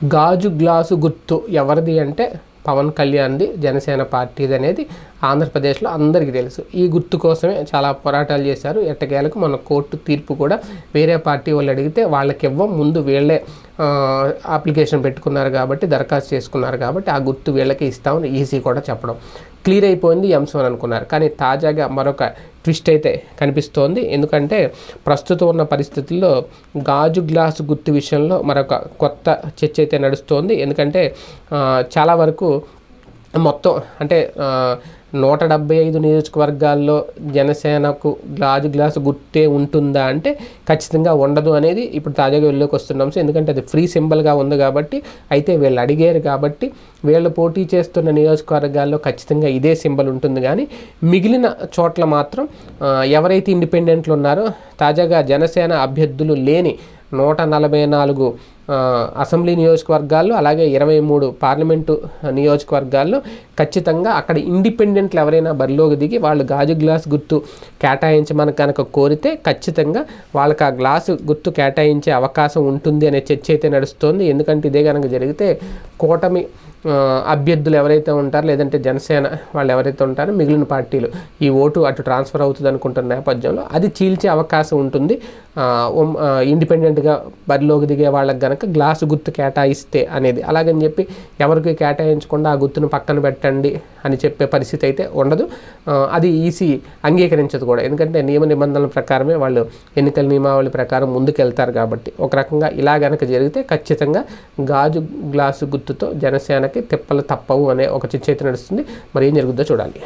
గాజు గ్లాసు గుర్తు ఎవరిది అంటే పవన్ కళ్యాణ్ది జనసేన పార్టీది అనేది ఆంధ్రప్రదేశ్లో అందరికీ తెలుసు. ఈ గుర్తు కోసమే చాలా పోరాటాలు చేశారు. ఎట్టకేలకు మన కోర్టు తీర్పు కూడా వేరే పార్టీ వాళ్ళు అడిగితే వాళ్ళకి ఇవ్వం ముందు వీళ్ళే అప్లికేషన్ పెట్టుకున్నారు కాబట్టి దరఖాస్తు చేసుకున్నారు కాబట్టి ఆ గుర్తు వీళ్ళకి ఇస్తామని ఈసీ కూడా చెప్పడం. క్లియర్ అయిపోయింది ఎంసోన్ అంశం అనుకున్నారు. కానీ తాజాగా మరొక ట్విస్ట్ అయితే కనిపిస్తోంది. ఎందుకంటే ప్రస్తుతం ఉన్న పరిస్థితుల్లో గాజు గ్లాసు గుర్తు విషయంలో మరొక కొత్త చర్చ అయితే నడుస్తోంది. ఎందుకంటే చాలా వరకు మొత్తం అంటే నూట డెబ్బై ఐదు నియోజకవర్గాల్లో జనసేనకు గ్లాజు గ్లాసు గుర్తే ఉంటుందా అంటే ఖచ్చితంగా ఉండదు అనేది ఇప్పుడు తాజాగా వెళ్ళలోకి వస్తున్నాం. సో ఎందుకంటే అది ఫ్రీ సింబల్గా ఉంది కాబట్టి అయితే వీళ్ళు అడిగారు కాబట్టి వీళ్ళు పోటీ చేస్తున్న నియోజకవర్గాల్లో ఖచ్చితంగా ఇదే సింబల్ ఉంటుంది. కానీ మిగిలిన చోట్ల మాత్రం ఎవరైతే ఇండిపెండెంట్లు ఉన్నారో తాజాగా జనసేన అభ్యర్థులు లేని నూట నలభై నాలుగు అసెంబ్లీ నియోజకవర్గాల్లో అలాగే ఇరవై మూడు పార్లమెంటు నియోజకవర్గాల్లో ఖచ్చితంగా అక్కడ ఇండిపెండెంట్లు ఎవరైనా బరిలోకి దిగి వాళ్ళు గాజు గ్లాస్ గుర్తు కేటాయించమని కనుక కోరితే ఖచ్చితంగా వాళ్ళకి ఆ గ్లాసు గుర్తు కేటాయించే అవకాశం ఉంటుంది అనే చర్చ అయితే నడుస్తుంది. ఎందుకంటే ఇదే కనుక జరిగితే కూటమి అభ్యర్థులు ఎవరైతే ఉంటారో లేదంటే జనసేన వాళ్ళు ఎవరైతే ఉంటారో మిగిలిన పార్టీలు ఈ ఓటు అటు ట్రాన్స్ఫర్ అవుతుంది అనుకుంటున్న నేపథ్యంలో అది చీల్చే అవకాశం ఉంటుంది. ఇండిపెండెంట్గా బరిలోకి దిగే వాళ్ళకి కనుక గ్లాసు గుర్తు కేటాయిస్తే అనేది. అలాగని చెప్పి ఎవరికి కేటాయించకుండా ఆ గుర్తును పక్కన పెట్టండి అని చెప్పే పరిస్థితి అయితే ఉండదు. అది ఈసీ అంగీకరించదు కూడా. ఎందుకంటే నియమ నిబంధనల ప్రకారమే వాళ్ళు ఎన్నికల నియమావళి ప్రకారం ముందుకెళ్తారు కాబట్టి. ఒక రకంగా ఇలా కనుక జరిగితే ఖచ్చితంగా గాజు గ్లాసు గుర్తుతో జనసేనకి తిప్పలు తప్పవు అనే ఒక చిచ్చైతే నడుస్తుంది. మరి ఏం జరుగుద్దో చూడాలి.